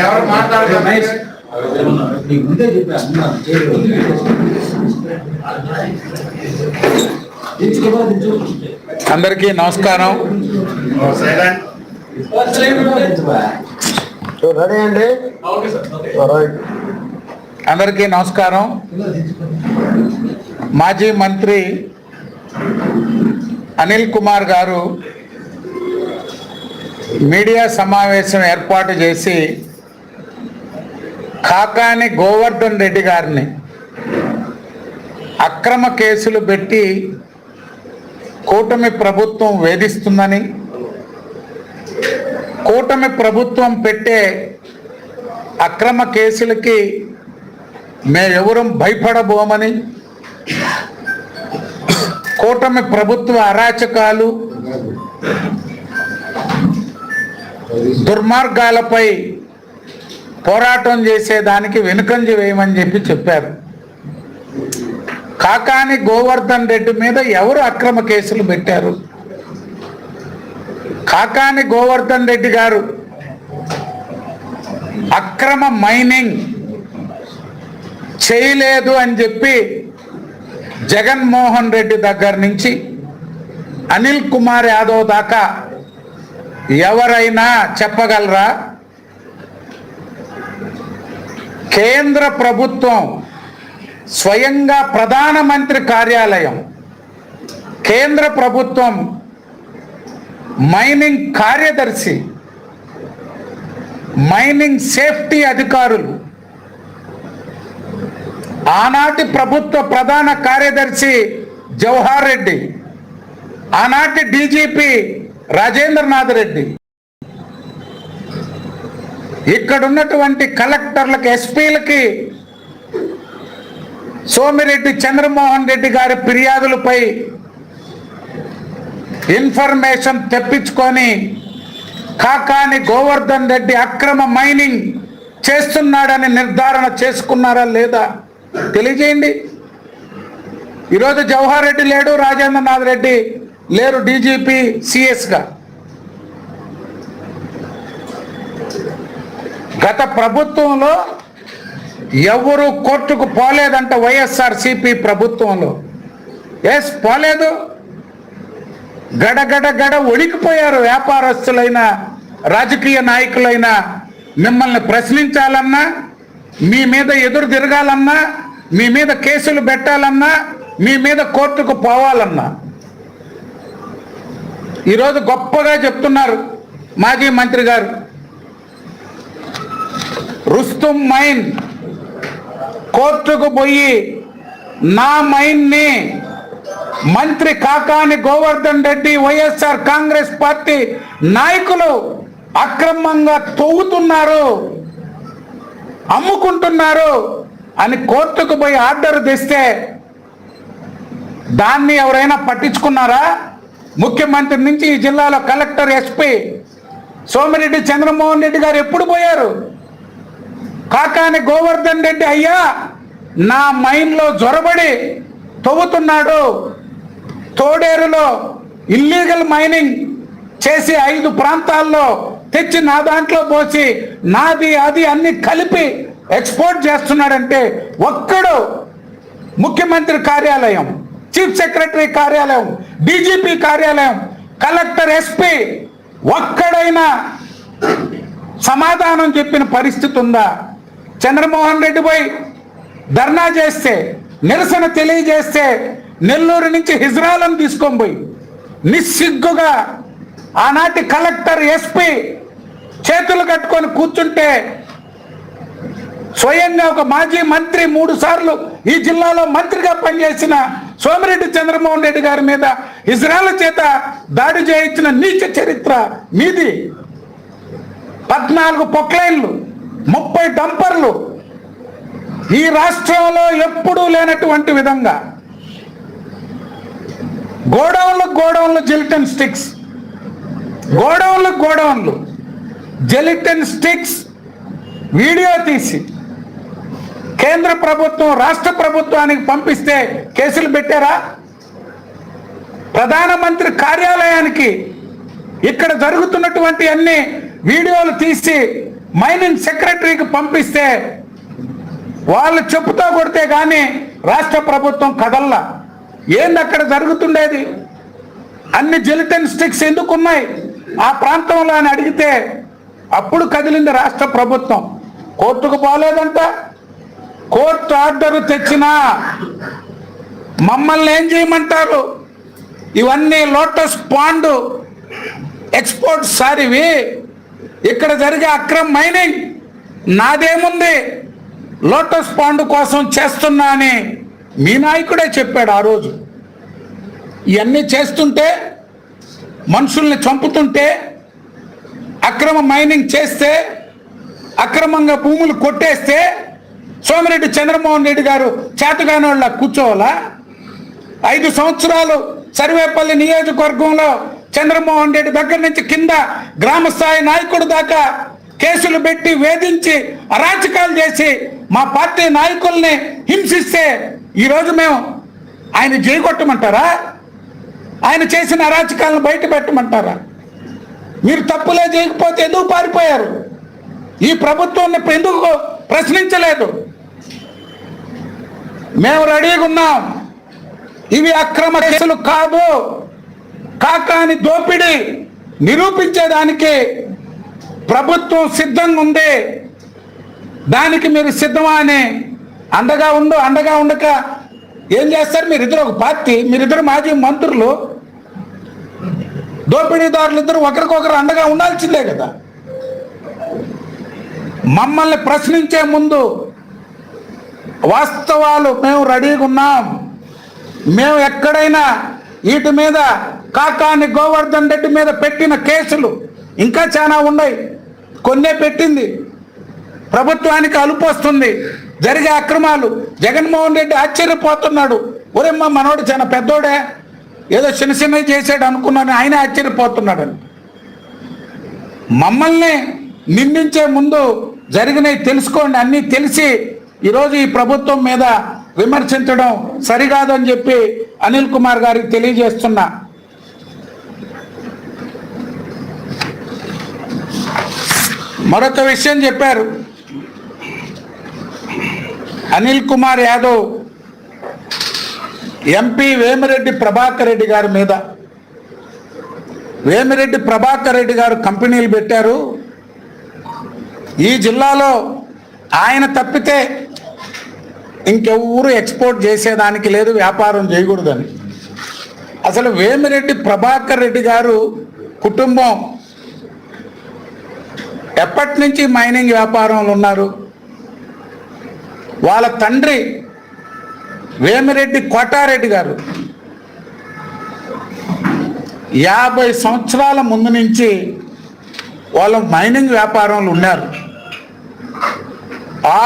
ఎవరు మాట్లాడలేదు నీకు ముందే అందరికీ నమస్కారం రెడీ అండి? అందరికీ నమస్కారం. మాజీ మంత్రి అనిల్ కుమార్ గారు మీడియా సమావేశం ఏర్పాటు చేసి కాకాని గోవర్ధన్ రెడ్డి గారిని అక్రమ కేసులు పెట్టి కూటమి ప్రభుత్వం వేధిస్తుందని కూటమి ప్రభుత్వం పెట్టే అక్రమ కేసులకి మేమెవరం భయపడబోమని కూటమి ప్రభుత్వ అరాచకాలు దుర్మార్గాలపై పోరాటం చేసేదానికి వెనుకంజ వేయమని చెప్పి చెప్పారు. కాకాని గోవర్ధన్ రెడ్డి మీద ఎవరు అక్రమ కేసులు పెట్టారు? కాకాని గోవర్ధన్ రెడ్డి గారు. అక్రమ మైనింగ్ చేయలేదు అని చెప్పి జగన్మోహన్ రెడ్డి దగ్గర నుంచి అనిల్ కుమార్ యాదవ్ దాకా ఎవరైనా చెప్పగలరా? కేంద్ర ప్రభుత్వం స్వయంగా ప్రధానమంత్రి కార్యాలయం కేంద్ర ప్రభుత్వం మైనింగ్ కార్యదర్శి మైనింగ్ సేఫ్టీ అధికారులు ఆనాటి ప్రభుత్వ ప్రధాన కార్యదర్శి జవహర్ రెడ్డి ఆనాటి డీజీపీ రాజేంద్రనాథ్ రెడ్డి. ఇక్కడ ఉన్నటువంటి కలెక్టర్లకు ఎస్పీలకి సోమిరెడ్డి చంద్రమోహన్ రెడ్డి గారి ఫిర్యాదులపై ఇన్ఫర్మేషన్ తెప్పించుకొని కాకాని గోవర్ధన్ రెడ్డి అక్రమ మైనింగ్ చేస్తున్నాడని నిర్ధారణ చేసుకున్నారా లేదా? తెలియజేయండి. ఈరోజు జవహర్ రెడ్డి లేడు రాజేంద్రనాథ్ రెడ్డి లేరు డీజీపీ సిఎస్గా. గత ప్రభుత్వంలో ఎవరు కోర్టుకు పోలేదంట వైఎస్ఆర్ సిపి ప్రభుత్వంలో. ఎస్ పోలేదు? గడగడ గడ ఒడికిపోయారు వ్యాపారస్తులైన రాజకీయ నాయకులైన. మిమ్మల్ని ప్రశ్నించాలన్నా మీ మీద ఎదురు తిరగాలన్నా మీ మీద కేసులు పెట్టాలన్నా మీ మీద కోర్టుకు పోవాలన్నా. ఈరోజు గొప్పగా చెప్తున్నారు మాజీ మంత్రి గారు. రుస్తుం మైన్. కోర్టుకు పోయి నా మైన్ని మంత్రి Kakani Govardhan Reddy YSR Congress party నాయకులు అక్రమంగా తవ్వుతున్నారు అమ్ముకుంటున్నారు అని కోర్టుకు పోయి ఆర్డర్ తెస్తే దాన్ని ఎవరైనా పట్టించుకున్నారా? ముఖ్యమంత్రి నుంచి ఈ జిల్లాలో కలెక్టర్ ఎస్పీ సోమిరెడ్డి చంద్రమోహన్ రెడ్డి గారు ఎప్పుడు పోయారు? కాకాని గోవర్ధన్ రెడ్డి అయ్యా నా మైండ్లో జ్వరబడి తవ్వుతున్నాడు. తోడేరులో ఇల్లీగల్ మైనింగ్ చేసి ఐదు ప్రాంతాల్లో తెచ్చి నా దాంట్లో పోసి నాది అది అన్ని కలిపి ఎక్స్పోర్ట్ చేస్తున్నాడంటే ఒక్కడు ముఖ్యమంత్రి కార్యాలయం చీఫ్ సెక్రటరీ కార్యాలయం డీజీపీ కార్యాలయం కలెక్టర్ ఎస్పీ ఒక్కడైనా సమాధానం చెప్పిన పరిస్థితి ఉందా? చంద్రమోహన్ రెడ్డి పోయి ధర్నా చేస్తే నిరసన తెలియజేస్తే నెల్లూరు నుంచి హిజ్రాలను తీసుకొని పోయి నిస్సిగ్గుగా ఆనాటి కలెక్టర్ ఎస్పీ చేతులు కట్టుకొని కూర్చుంటే స్వయంగా ఒక మాజీ మంత్రి మూడు సార్లు ఈ జిల్లాలో మంత్రిగా పనిచేసిన సోమిరెడ్డి చంద్రమోహన్ రెడ్డి గారి మీద ఇజ్రాయల్ చేత దాడి చేయించిన నీచ చరిత్ర మీది. పద్నాలుగు పొక్లైన్లు ముప్పై డంపర్లు ఈ రాష్ట్రంలో ఎప్పుడూ లేనటువంటి విధంగా గోడౌన్లు గోడౌన్లు జెలిటన్ స్టిక్స్. గోడౌన్లు గోడౌన్లు. జెలిటన్ స్టిక్స్ వీడియో తీసి కేంద్ర ప్రభుత్వం రాష్ట్ర ప్రభుత్వానికి పంపిస్తే కేసులు పెట్టారా? ప్రధానమంత్రి కార్యాలయానికి ఇక్కడ జరుగుతున్నటువంటి అన్ని వీడియోలు తీసి మైనింగ్ సెక్రటరీకి పంపిస్తే వాళ్ళు చెప్పుతో కొడితే కానీ రాష్ట్ర ప్రభుత్వం కదల్లా. ఏంది అక్కడ జరుగుతుండేది? అన్ని జెలిటన్ స్టిక్స్ ఎందుకున్నాయి? ఆ ప్రాంతంలో అని అడిగితే అప్పుడు కదిలింది రాష్ట్ర ప్రభుత్వం. కోర్టుకు పోలేదంట. కోర్టు ఆర్డర్ తెచ్చినా మమ్మల్ని ఏం చేయమంటారు? ఇవన్నీ లోటస్ పాండ్ ఎక్స్పోర్ట్ సారివి. ఇక్కడ జరిగే అక్రమ్ మైనింగ్ నాదేముంది? లోటస్ పాండ్ కోసం చేస్తున్నా అని మీ నాయకుడే చెప్పాడు ఆ రోజు. ఇవన్నీ చేస్తుంటే మనుషుల్ని చంపుతుంటే అక్రమ మైనింగ్ చేస్తే అక్రమంగా భూములు కొట్టేస్తే సోమిరెడ్డి చంద్రమోహన్ రెడ్డి గారు చేతగాని వాళ్ళ కూర్చోవాలా? ఐదు సంవత్సరాలు సర్వేపల్లి నియోజకవర్గంలో చంద్రమోహన్ రెడ్డి దగ్గర నుంచి కింద గ్రామ స్థాయి నాయకుడు దాకా కేసులు పెట్టి వేధించి అరాచకాలు చేసి మా పార్టీ నాయకుల్ని హింసిస్తే ఈరోజు మేము ఆయన జైకొట్టమంటారా ఆయన చేసిన అరాచకాలను బయట పెట్టమంటారా? మీరు తప్పులే చేయకపోతే ఎందుకు పారిపోయారు? ఈ ప్రభుత్వాన్ని ఎందుకు ప్రశ్నించలేదు? మేము రెడీగా ఉన్నాం. ఇవి అక్రమ కేసులు కాదు. కాకాని దోపిడీ నిరూపించేదానికి ప్రభుత్వం సిద్ధంగా ఉంది దానికి మీరు సిద్ధమా అని అండగా ఉండు అండగా ఉండక ఏం చేస్తారు? మీరిద్దరు ఒక పార్టీ మీరిద్దరు మాజీ మంత్రులు. దోపిడీదారులు ఇద్దరు ఒకరికొకరు అండగా ఉండాల్సిందే కదా. మమ్మల్ని ప్రశ్నించే ముందు వాస్తవాలు మేము రెడీగా ఉన్నాం. మేము ఎక్కడైనా వీటి మీద కాకాని గోవర్ధన్ రెడ్డి మీద పెట్టిన కేసులు ఇంకా చాలా ఉన్నాయి. కొన్నే పెట్టింది. ప్రభుత్వానికి అలుపు వస్తుంది. జరిగే అక్రమాలు. జగన్మోహన్ రెడ్డి ఆశ్చర్యపోతున్నాడు. ఒరేమ్మ మనోడు చాలా పెద్దోడే. ఏదో చిన్న చిన్నవి చేశాడు అనుకున్నాను. ఆయన ఆశ్చర్యపోతున్నాడు మమ్మల్ని నిందించే ముందు జరిగినవి తెలుసుకోండి. అన్నీ తెలిసి ఈరోజు ఈ ప్రభుత్వం మీద విమర్శించడం సరికాదని చెప్పి అనిల్ కుమార్ గారికి తెలియజేస్తున్నా. మరొక విషయం చెప్పారు. అనిల్ కుమార్ యాదవ్ ఎంపీ వేమిరెడ్డి ప్రభాకర్ రెడ్డి గారి మీద. వేమిరెడ్డి ప్రభాకర్ రెడ్డి గారు కంపెనీలు పెట్టారు. ఈ జిల్లాలో ఆయన తప్పితే ఇంకెవరు ఎక్స్పోర్ట్ చేసేదానికి లేదు వ్యాపారం చేయకూడదని. అసలు వేమిరెడ్డి ప్రభాకర్ రెడ్డి గారు కుటుంబం ఎప్పటి నుంచి మైనింగ్ వ్యాపారంలో ఉన్నారు? వాళ్ళ తండ్రి వేమిరెడ్డి కోటారెడ్డి గారు యాభై సంవత్సరాల ముందు నుంచి వాళ్ళు మైనింగ్ వ్యాపారంలో ఉన్నారు.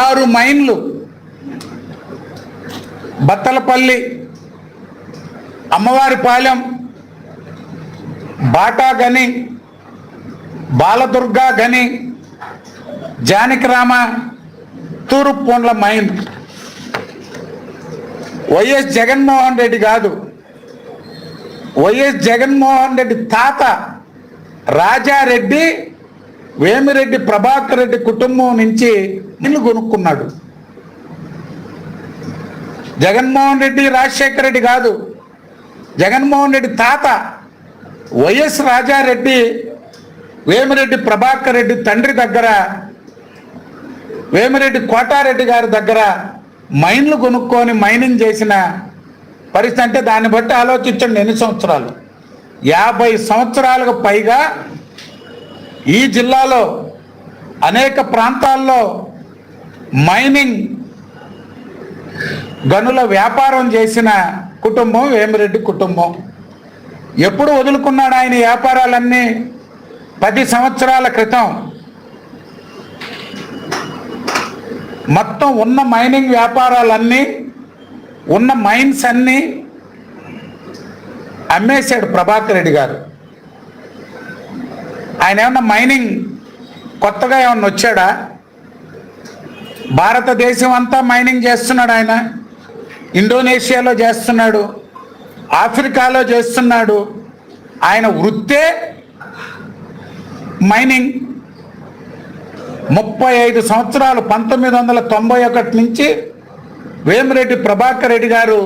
ఆరు మైన్లు బత్తలపల్లి అమ్మవారిపాలెం బాటా గని బాలదుర్గా గని జానకిరామ తూరుపొండ్ల మైండ్ వైఎస్ జగన్మోహన్ రెడ్డి కాదు. వైఎస్ జగన్మోహన్ రెడ్డి తాత రాజారెడ్డి వేమిరెడ్డి ప్రభాకర్ రెడ్డి కుటుంబం నుంచి ఇల్లు కొనుక్కున్నాడు. జగన్మోహన్ రెడ్డి రాజశేఖర రెడ్డి కాదు. జగన్మోహన్ రెడ్డి తాత వైఎస్ రాజారెడ్డి వేమిరెడ్డి ప్రభాకర్ రెడ్డి తండ్రి దగ్గర వేమిరెడ్డి కోటారెడ్డి గారి దగ్గర మైన్లు కొనుక్కొని మైనింగ్ చేసిన పరిస్థితి అంటే దాన్ని బట్టి ఆలోచించండి ఎన్ని సంవత్సరాలు. యాభై సంవత్సరాలకు పైగా ఈ జిల్లాలో అనేక ప్రాంతాల్లో మైనింగ్ గనుల వ్యాపారం చేసిన కుటుంబం వేమిరెడ్డి కుటుంబం. ఎప్పుడు వదులుకున్నాడు ఆయన వ్యాపారాలన్నీ? పది సంవత్సరాల క్రితం. మొత్తం ఉన్న మైనింగ్ వ్యాపారాలన్నీ ఉన్న మైన్స్ అన్నీ అమ్మేశాడు ప్రభాకర్ రెడ్డి గారు. ఆయన ఏమన్నా మైనింగ్ కొత్తగా ఏమన్నా వచ్చాడా? భారతదేశం అంతా మైనింగ్ చేస్తున్నాడు ఆయన. ఇండోనేషియాలో చేస్తున్నాడు. ఆఫ్రికాలో చేస్తున్నాడు. ఆయన వృత్తే మైనింగ్. ముప్పై ఐదు సంవత్సరాలు పంతొమ్మిది వందల తొంభై ఒకటి నుంచి వేమిరెడ్డి ప్రభాకర్ రెడ్డి గారు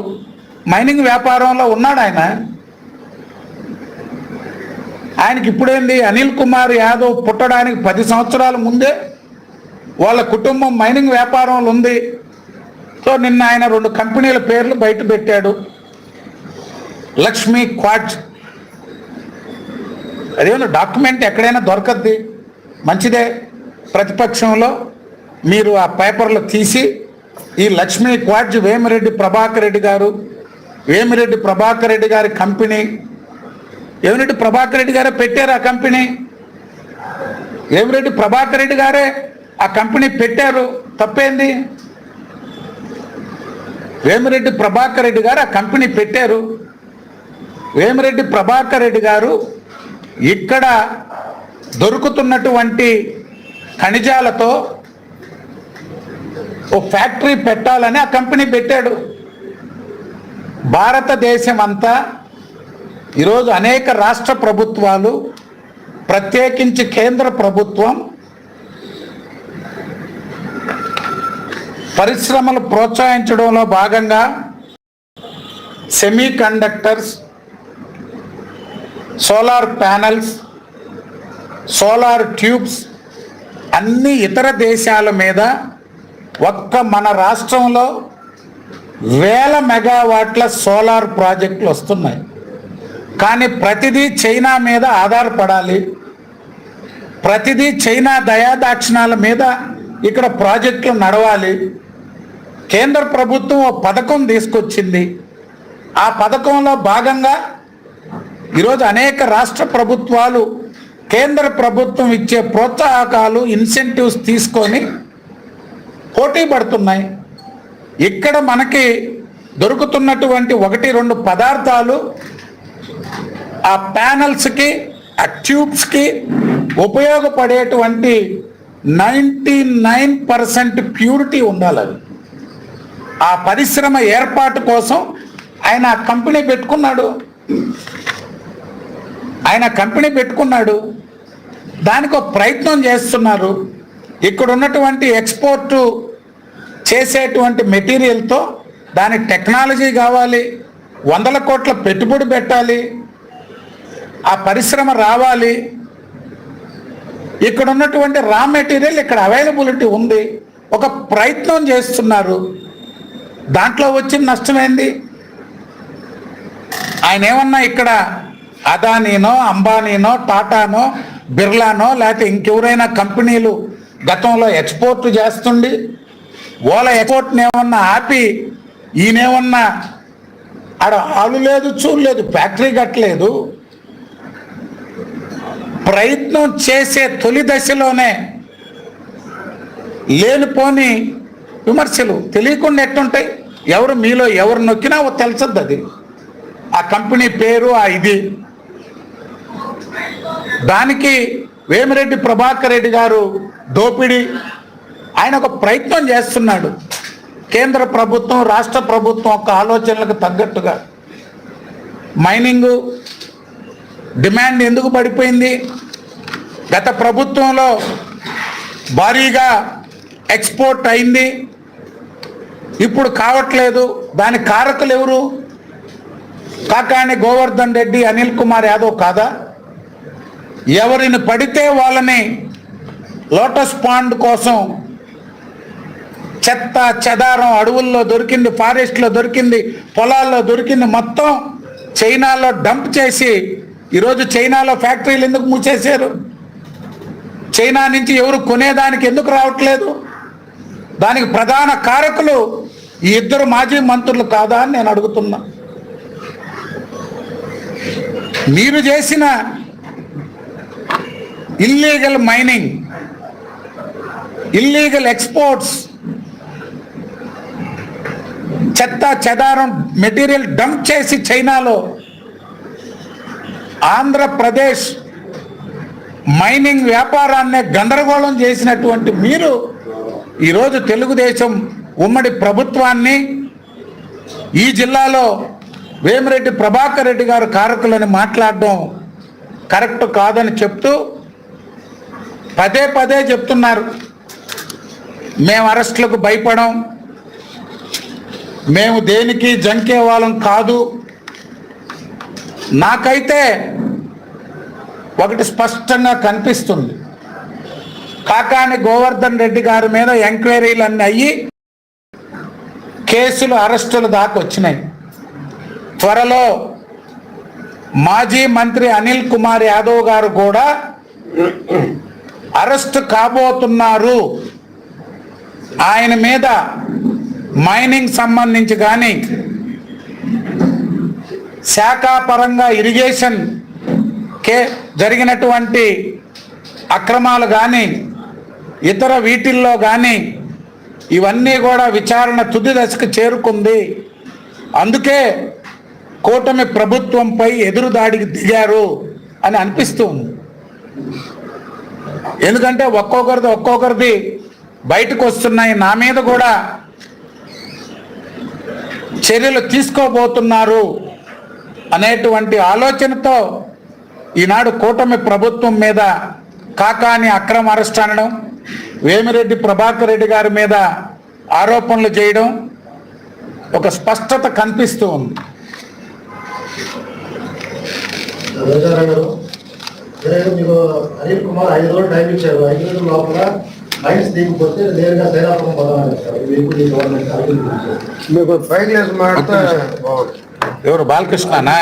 మైనింగ్ వ్యాపారంలో ఉన్నాడు ఆయన. ఆయనకి ఇప్పుడేంది? అనిల్ కుమార్ యాదవ్ పుట్టడానికి పది సంవత్సరాల ముందే వాళ్ళ కుటుంబం మైనింగ్ వ్యాపారంలో ఉంది. సో నిన్న ఆయన రెండు కంపెనీల పేర్లు బయట పెట్టాడు. లక్ష్మీ క్వాడ్జ్ అదేమన్నా డాక్యుమెంట్ ఎక్కడైనా దొరకద్ది? మంచిదే. ప్రతిపక్షంలో మీరు ఆ పేపర్లు తీసి ఈ లక్ష్మీ క్వాడ్జ్ వేమిరెడ్డి ప్రభాకర్ రెడ్డి గారు వేమిరెడ్డి ప్రభాకర్ రెడ్డి గారి కంపెనీ. వేమిరెడ్డి ప్రభాకర్ రెడ్డి గారే పెట్టారు ఆ కంపెనీ. వేమిరెడ్డి ప్రభాకర్ రెడ్డి గారే ఆ కంపెనీ పెట్టారు. తప్పేంది? వేమిరెడ్డి ప్రభాకర్ రెడ్డి గారు ఆ కంపెనీ పెట్టారు. వేమిరెడ్డి ప్రభాకర్ రెడ్డి గారు ఇక్కడ దొరుకుతున్నటువంటి ఖనిజాలతో ఓ ఫ్యాక్టరీ పెట్టాలని ఆ కంపెనీ పెట్టాడు. భారతదేశం అంతా ఈరోజు అనేక రాష్ట్ర ప్రభుత్వాలు ప్రత్యేకించి కేంద్ర ప్రభుత్వం పరిశ్రమలు ప్రోత్సహించడంలో భాగంగా semiconductors solar panels solar tubes అన్ని ఇతర దేశాల మీద ఒక్క మన రాష్ట్రంలో వేల మెగావాట్ల సోలార్ ప్రాజెక్టులు వస్తున్నాయి. కానీ ప్రతిదీ చైనా మీద ఆధారపడాలి. ప్రతిదీ చైనా దయాదాక్షిణాల మీద ఇక్కడ ప్రాజెక్టులు నడవాలి. కేంద్ర ప్రభుత్వం ఓ పథకం తీసుకొచ్చింది. ఆ పథకంలో భాగంగా ఈరోజు అనేక రాష్ట్ర ప్రభుత్వాలు కేంద్ర ప్రభుత్వం ఇచ్చే ప్రోత్సాహకాలు ఇన్సెంటివ్స్ తీసుకొని పోటీ పడుతున్నాయి. ఇక్కడ మనకి దొరుకుతున్నటువంటి ఒకటి రెండు పదార్థాలు ఆ ప్యానల్స్కి ఆ ట్యూబ్స్కి ఉపయోగపడేటువంటి నైంటీ నైన్ పర్సెంట్ ప్యూరిటీ ఉండాలి ఆ పరిశ్రమ ఏర్పాటు కోసం ఆయన ఆ కంపెనీ పెట్టుకున్నాడు. ఆయన కంపెనీ పెట్టుకున్నాడు. దానికి ఒక ప్రయత్నం చేస్తున్నారు. ఇక్కడ ఉన్నటువంటి ఎక్స్పోర్టు చేసేటువంటి మెటీరియల్తో దాని టెక్నాలజీ కావాలి. వందల కోట్ల పెట్టుబడి పెట్టాలి. ఆ పరిశ్రమ రావాలి. ఇక్కడ ఉన్నటువంటి రా మెటీరియల్ ఇక్కడ అవైలబిలిటీ ఉంది. ఒక ప్రయత్నం చేస్తున్నారు. దాంట్లో వచ్చిన నష్టమైంది ఆయన ఏమన్నా ఇక్కడ అదానీనో అంబానీనో టాటానో బిర్లానో లేకపోతే ఇంకెవరైనా కంపెనీలు గతంలో ఎక్స్పోర్ట్ చేస్తుండి ఓల ఎక్స్పోర్ట్ని ఏమన్నా ఆపి ఈయనేమన్నా ఆడ ఆలు లేదు చూడలేదు ఫ్యాక్టరీ కట్టలేదు. ప్రయత్నం చేసే తొలి దశలోనే లేనిపోని విమర్శలు తెలియకుండా ఎట్టుంటాయి? ఎవరు మీలో ఎవరు నొక్కినా ఓ తెలుసద్దు అది ఆ కంపెనీ పేరు ఆ ఇది. దానికి వేమిరెడ్డి ప్రభాకర్ రెడ్డి గారు దోపిడీ. ఆయన ఒక ప్రయత్నం చేస్తున్నాడు. కేంద్ర ప్రభుత్వం రాష్ట్ర ప్రభుత్వం ఒక ఆలోచనలకు తగ్గట్టుగా. మైనింగు డిమాండ్ ఎందుకు పడిపోయింది? గత ప్రభుత్వంలో భారీగా ఎక్స్పోర్ట్ అయింది. ఇప్పుడు కావట్లేదు. దాని కారకులు ఎవరు? కాకాణి గోవర్ధన్ రెడ్డి అనిల్ కుమార్ యాదవ్ కాదా? ఎవరిని పడితే వాళ్ళని లోటస్ పాండ్ కోసం చెత్త చెదారం అడవుల్లో దొరికింది ఫారెస్ట్లో దొరికింది పొలాల్లో దొరికింది మొత్తం చైనాలో డంప్ చేసి ఈరోజు చైనాలో ఫ్యాక్టరీలు ఎందుకు మూసేశారు? చైనా నుంచి ఎవరు కొనేదానికి ఎందుకు రావట్లేదు? దానికి ప్రధాన కారకులు ఈ ఇద్దరు మాజీ మంత్రులు కాదా అని నేను అడుగుతున్నా. మీరు చేసిన ఇల్లీగల్ మైనింగ్ ఇల్లీగల్ ఎక్స్పోర్ట్స్ చెత్త చెదారం మెటీరియల్ డంప్ చేసి చైనాలో ఆంధ్రప్రదేశ్ మైనింగ్ వ్యాపారాన్ని గందరగోళం చేసినటువంటి మీరు ఈరోజు తెలుగుదేశం ఉమ్మడి ప్రభుత్వాన్ని ఈ జిల్లాలో వేమిరెడ్డి ప్రభాకర్ రెడ్డి గారు కారకులని మాట్లాడడం కరెక్ట్ కాదని చెప్తూ పదే పదే చెప్తున్నారు. మేము అరెస్టులకు భయపడం మేము దేనికి జంకే వాళ్ళం కాదు. నాకైతే ఒకటి స్పష్టంగా కనిపిస్తుంది. కాకాని గోవర్ధన్ రెడ్డి గారి మీద ఎంక్వైరీలు అన్నీ అయ్యి కేసులు అరెస్టులు దాకా వచ్చినాయి. త్వరలో మాజీ మంత్రి అనిల్ కుమార్ యాదవ్ గారు కూడా అరెస్ట్ కాబోతున్నారు. ఆయన మీద మైనింగ్ సంబంధించి కానీ శాఖాపరంగా ఇరిగేషన్ కే జరిగినటువంటి అక్రమాలు కానీ ఇతర వీటిల్లో కానీ ఇవన్నీ కూడా విచారణ తుది దశకు చేరుకుంది. అందుకే కూటమి ప్రభుత్వంపై ఎదురుదాడికి దిగారు అని అనిపిస్తుంది ఎందుకంటే ఒక్కొక్కరిది ఒక్కొక్కరిది బయటకు వస్తున్నాయి. నా మీద కూడా చర్యలు తీసుకోబోతున్నారు అనేటువంటి ఆలోచనతో ఈనాడు కూటమి ప్రభుత్వం మీద కాకాని అక్రమ అరెస్ట్ అనడం వేమిరెడ్డి ప్రభాకర్ రెడ్డి గారి మీద ఆరోపణలు చేయడం ఒక స్పష్టత కనిపిస్తూ ఉంది. ఇరవై మీకు అనిల్ కుమార్ ఐదు రోజులు టైం ఇచ్చారు. ఐదు రోజుల లోపల మైన్స్ దిగిపోతే నేరుగా సైలాపురం పోదామని చెప్తారు మీకు మాడితే ఎవరు? బాలకృష్ణనా?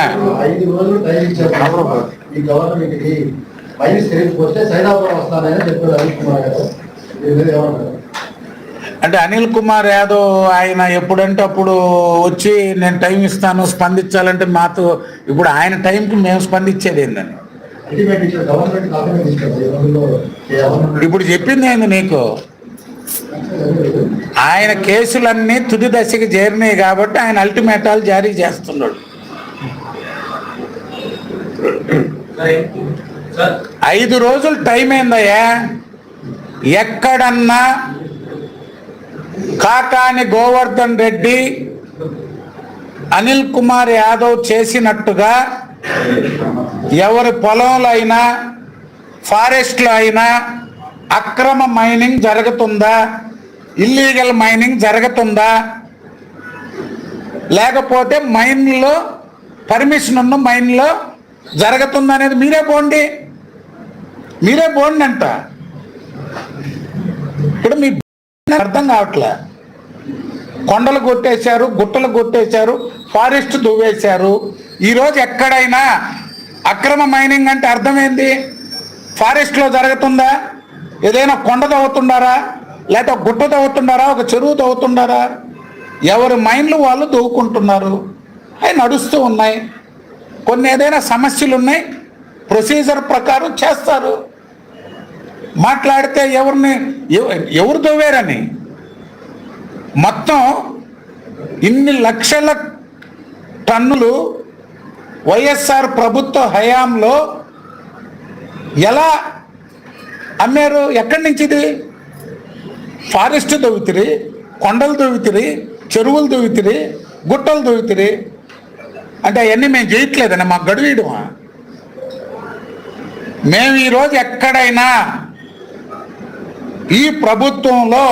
ఐదు రోజులు టైం ఇచ్చారు. ఈ గవర్నమెంట్కి మైన్స్ తిరిగిపోతే సైలాపురం వస్తానని చెప్పారు అనిల్ కుమార్ గారు. అంటే అనిల్ కుమార్ యాదవ్ ఆయన ఎప్పుడంటే అప్పుడు వచ్చి నేను టైం ఇస్తాను స్పందించాలంటే మాతో ఇప్పుడు ఆయన టైంకి మేము స్పందించేది ఏందని? ఇప్పుడు చెప్పింది ఏంది నీకు? ఆయన కేసులన్నీ తుది దశకి చేరినాయి కాబట్టి ఆయన అల్టిమేటాలు జారీ చేస్తున్నాడు. ఐదు రోజులు టైం ఏందయ్యా? ఎక్కడన్నా కాకాని గోవర్ధన్ రెడ్డి అనిల్ కుమార్ యాదవ్ చేసినట్టుగా ఎవరి పొలంలో అయినా ఫారెస్ట్లో అయినా అక్రమ మైనింగ్ జరుగుతుందా? ఇల్లీగల్ మైనింగ్ జరుగుతుందా? లేకపోతే మైన్లో పర్మిషన్ ఉన్న మైన్లో జరుగుతుందా అనేది మీరే పోండి. మీరే పోండి అంట. ఇప్పుడు మీ అర్థం కావట్లే. కొండలు కొట్టేశారు గుట్టలు కొట్టేశారు ఫారెస్ట్ దువ్వేశారు ఈరోజు ఎక్కడైనా అక్రమ మైనింగ్ అంటే అర్థమైంది? ఫారెస్ట్లో జరుగుతుందా? ఏదైనా కొండ తవ్వుతుండారా? లేదా గుట్ట తవ్వుతుండారా? ఒక చెరువు తవ్వుతుండారా? ఎవరి మైండ్లు వాళ్ళు దవ్వుకుంటున్నారు అవి నడుస్తూ ఉన్నాయి. కొన్ని ఏదైనా సమస్యలు ఉన్నాయి ప్రొసీజర్ ప్రకారం చేస్తారు. మాట్లాడితే ఎవరిని ఎవరు దోవేరని మొత్తం ఇన్ని లక్షల టన్నులు వైఎస్ఆర్ ప్రభుత్వ హయాంలో ఎలా అమ్మారు? ఎక్కడి నుంచి ఇది ఫారెస్ట్ దొవితిరి కొండలు దొవితిరి చెరువులు దొవితిరి గుట్టలు దొవితిరి అంటే అవన్నీ మేము చేయట్లేదని మాకు గడువీయడమా? మేము ఈరోజు ఎక్కడైనా ఈ ప్రభుత్వంలో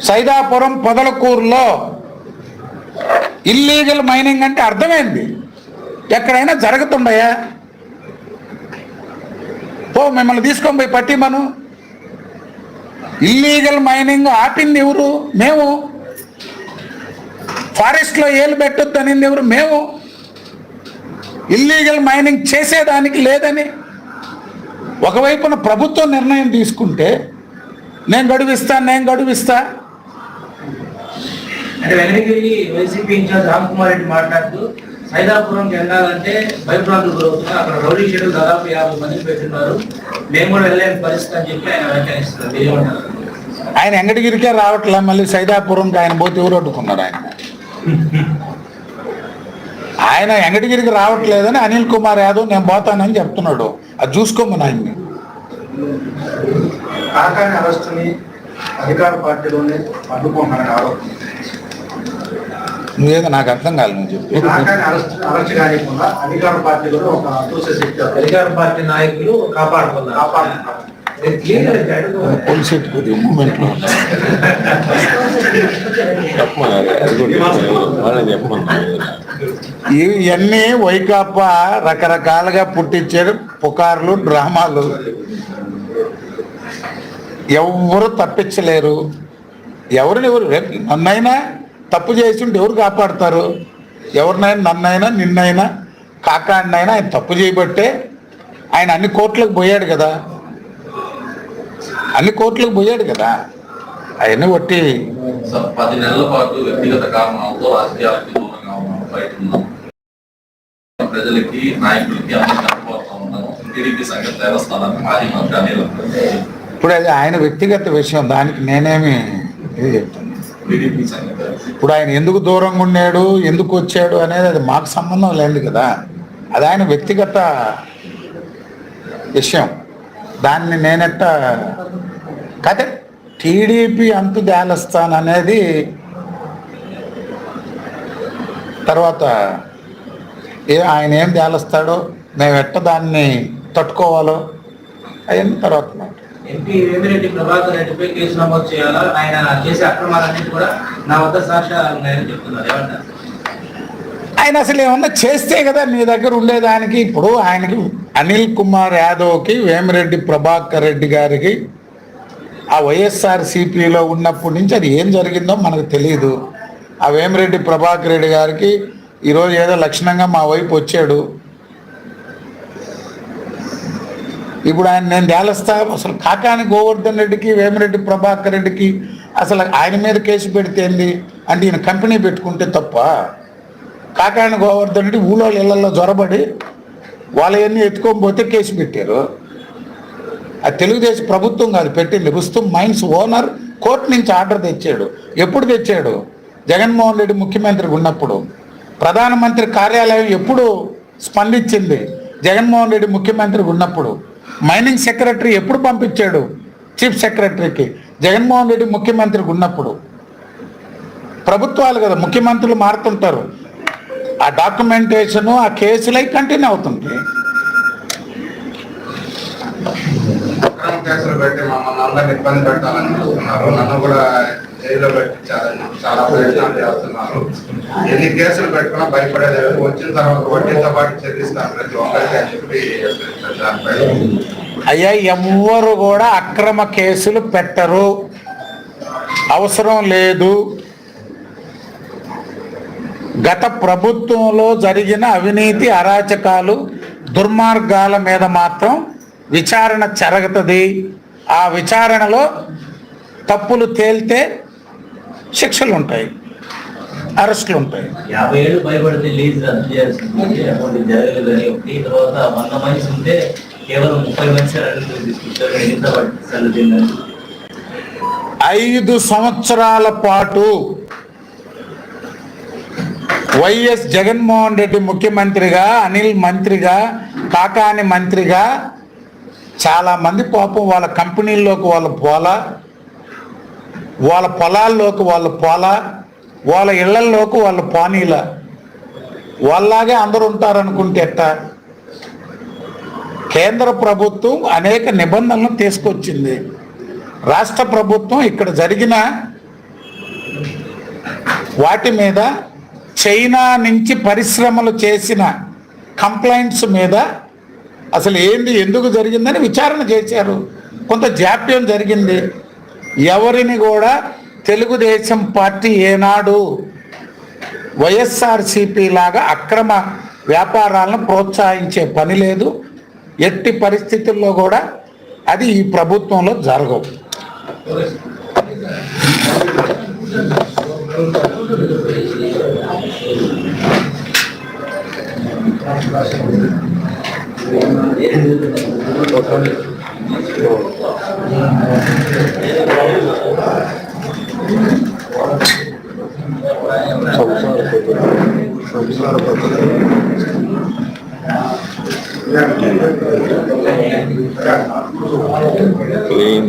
సైదాపురం పొదలకూరులో ఇల్లీగల్ మైనింగ్ అంటే అర్థమైంది. ఎక్కడైనా జరుగుతుండయా పో మిమ్మల్ని తీసుకొని పోయి పట్టిమను ఇల్లీగల్ మైనింగ్ ఆపింది ఎవరు? మేము. ఫారెస్ట్లో ఏలు పెట్టొద్దు అనింది ఎవరు? మేము. ఇల్లీగల్ మైనింగ్ చేసేదానికి లేదని. ఒకవైపున ప్రభుత్వం నిర్ణయం తీసుకుంటే నేను గడువిస్తా నేను గడువిస్తా. అంటే వెనక్కి వైసీపీ ఇన్ఛార్జ్ రామ్ కుమార్ రెడ్డి మాట్లాడుతూ సైదాపురంకి వెళ్ళాలంటే భయభ్రాంతులు గురవుతున్నారు. అక్కడ రౌడీ షెడ్యూల్ దాదాపు యాభై మందిని పెట్టున్నారు. మేము కూడా వెళ్ళలేని పరిస్థితి అని చెప్పి ఆయన వ్యాఖ్యానిస్తున్నారు. ఏమంటారు? ఆయన ఎంగడిగిరికే రావట్లే మళ్ళీ సైదాపురంకి ఆయన పోతే ఎవరు అడ్డుకున్నారు ఆయన? ఆయన వెంకటగిరికి రావట్లేదని అనిల్ కుమార్ యాదవ్ నేను పోతానని చెప్తున్నాడు. అది చూసుకోమని ఆయన్ని అరెస్టుని అధికార పార్టీలోనే అడ్డుకుంటున్నారని ఆరోపణ నువ్వేదో నాకు అర్థం కాలేదు నువ్వు చెప్పి. అధికార అధికార పార్టీ నాయకులు ఇవన్నీ వైకాపా రకరకాలుగా పుట్టించే పుకార్లు డ్రామాలు. ఎవరు తప్పించలేరు. ఎవరిని ఎవరు నన్నైనా తప్పు చేసి ఉంటే ఎవరు కాపాడతారు? ఎవరినైనా నన్నైనా నిన్నైనా కాకాడినైనా ఆయన తప్పు చేయబట్టే ఆయన అన్ని కోట్లకు పోయాడు కదా. అన్ని కోట్లకు పోయాడు కదా. అవన్నీ ఒట్టి సార్ పది నెలల పాటు వ్యక్తిగత కారణాలతో రాజకీయాలకు దూరంగా ఉన్నాం బయట ఉన్నాం. ప్రజలకి నాయకులకి అందరికీ అందుబాటులో ఉన్నాము టీడీపీ సంగతి దేవస్థానానికి మాజీ మంత్రి అనిల్ ఇప్పుడు అది ఆయన వ్యక్తిగత విషయం దానికి నేనేమి ఇది చెప్తాను. టీడీపీ ఇప్పుడు ఆయన ఎందుకు దూరంగా ఉన్నాడు ఎందుకు వచ్చాడు అనేది అది మాకు సంబంధం లేదు కదా అది ఆయన వ్యక్తిగత విషయం దాన్ని నేనెట్ట కదే టీడీపీ అంతు దేలస్తాన్ అనేది తర్వాత ఏ ఆయన ఏం తేలుస్తాడో మేము ఎట్ట దాన్ని తట్టుకోవాలో అవన్నీ తర్వాత మాట. ఎంపీ వేమిరెడ్డి ప్రభాకర్ రెడ్డిపై కేసు నమోదు చేయాలా? ఆయన చేసే అక్రమాలన్నింటి కూడా నా వద్ద సాక్ష్యాలు ఉన్నాయని చెప్తున్నారు. ఏమంటారు? ఆయన అసలు ఏమన్నా చేస్తే కదా నీ దగ్గర ఉండేదానికి? ఇప్పుడు ఆయనకి అనిల్ కుమార్ యాదవ్కి వేమిరెడ్డి ప్రభాకర్ రెడ్డి గారికి ఆ వైఎస్ఆర్ సిపిలో ఉన్నప్పటి నుంచి అది ఏం జరిగిందో మనకు తెలియదు ఆ వేమిరెడ్డి ప్రభాకర్ రెడ్డి గారికి ఈరోజు ఏదో లక్షణంగా మా వైపు వచ్చాడు. ఇప్పుడు ఆయన నేను తేలస్తా అసలు కాకాని గోవర్ధన్ రెడ్డికి వేమిరెడ్డి ప్రభాకర్ రెడ్డికి అసలు ఆయన మీద కేసు పెడితేంది అంటే ఈయన కంపెనీ పెట్టుకుంటే తప్ప? కాకాని గోవర్ధన్ రెడ్డి ఊళ్ళో ఇళ్ళలో జ్వరబడి వాళ్ళవన్నీ ఎత్తుకొని పోతే కేసు పెట్టారు. ఆ తెలుగుదేశం ప్రభుత్వం కాదు పెట్టింది. రుస్తుం మైన్స్ ఓనర్ కోర్టు నుంచి ఆర్డర్ తెచ్చాడు. ఎప్పుడు తెచ్చాడు? జగన్మోహన్ రెడ్డి ముఖ్యమంత్రి ఉన్నప్పుడు. ప్రధానమంత్రి కార్యాలయం ఎప్పుడు స్పందించింది? జగన్మోహన్ రెడ్డి ముఖ్యమంత్రి ఉన్నప్పుడు. మైనింగ్ సెక్రటరీ ఎప్పుడు పంపించాడు? చీఫ్ సెక్రటరీకి. జగన్మోహన్ రెడ్డి ముఖ్యమంత్రి ఉన్నప్పుడు. ప్రభుత్వాలు కదా ముఖ్యమంత్రులు మారుతుంటారు. ఆ డాక్యుమెంటేషను ఆ కేసులై కంటిన్యూ అవుతుంది. కేసులు ఇబ్బంది పెట్టాలని చూస్తున్నారు నన్ను కూడా జైల్లో పెట్టించాలని చాలా ప్రయత్నాలు చేస్తున్నారు. ఎన్ని కేసులు పెట్టుకున్నా భయపడేది వచ్చిన తర్వాత వడ్డీతో పాటు చెల్లిస్తాను ప్రతి ఒక్కరికి అని చెప్పి దానిపై అయ్యా ఎవ్వరు కూడా అక్రమ కేసులు పెట్టరు. అవసరం లేదు. గత ప్రభుత్వంలో జరిగిన అవినీతి అరాచకాలు దుర్మార్గాల మీద మాత్రం విచారణ జరుగుతుంది. ఆ విచారణలో తప్పులు తేలితే శిక్షలు ఉంటాయి. అరెస్టులు ఉంటాయి. యాభై ఏళ్ళు భయపడితే లీజ్ రద్దు చేయాల్సింది. అటువంటి జరగలేదని ఒకటి తర్వాత వంద ఉంటే కేవలం ముప్పై తీసుకుంటారు. ఐదు సంవత్సరాల పాటు వైఎస్ జగన్మోహన్ రెడ్డి ముఖ్యమంత్రిగా అనిల్ మంత్రిగా కాకాని మంత్రిగా చాలా మంది పాపం వాళ్ళ కంపెనీల్లోకి వాళ్ళు పోలా. వాళ్ళ పొలాల్లోకి వాళ్ళు పొల వాళ్ళ ఇళ్ళల్లోకి వాళ్ళు పానీల. వాళ్ళలాగే అందరూ ఉంటారనుకుంటే ఎట్టా? కేంద్ర ప్రభుత్వం అనేక నిబంధనలు తీసుకొచ్చింది. రాష్ట్ర ప్రభుత్వం ఇక్కడ జరిగిన వాటి మీద చైనా నుంచి పరిశ్రమలు చేసిన కంప్లైంట్స్ మీద అసలు ఏంది ఎందుకు జరిగిందని విచారణ చేశారు. కొంత జాప్యం జరిగింది. ఎవరిని కూడా తెలుగుదేశం పార్టీ ఏనాడు వైఎస్ఆర్సిపి లాగా అక్రమ వ్యాపారాలను ప్రోత్సహించే పని లేదు. ఎట్టి పరిస్థితుల్లో కూడా అది ఈ ప్రభుత్వంలో జరగవు. సంసార పద్ధతి సంసార పద్ధతి క్లీన్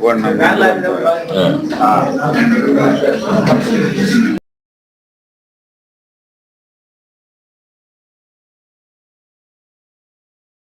నాకు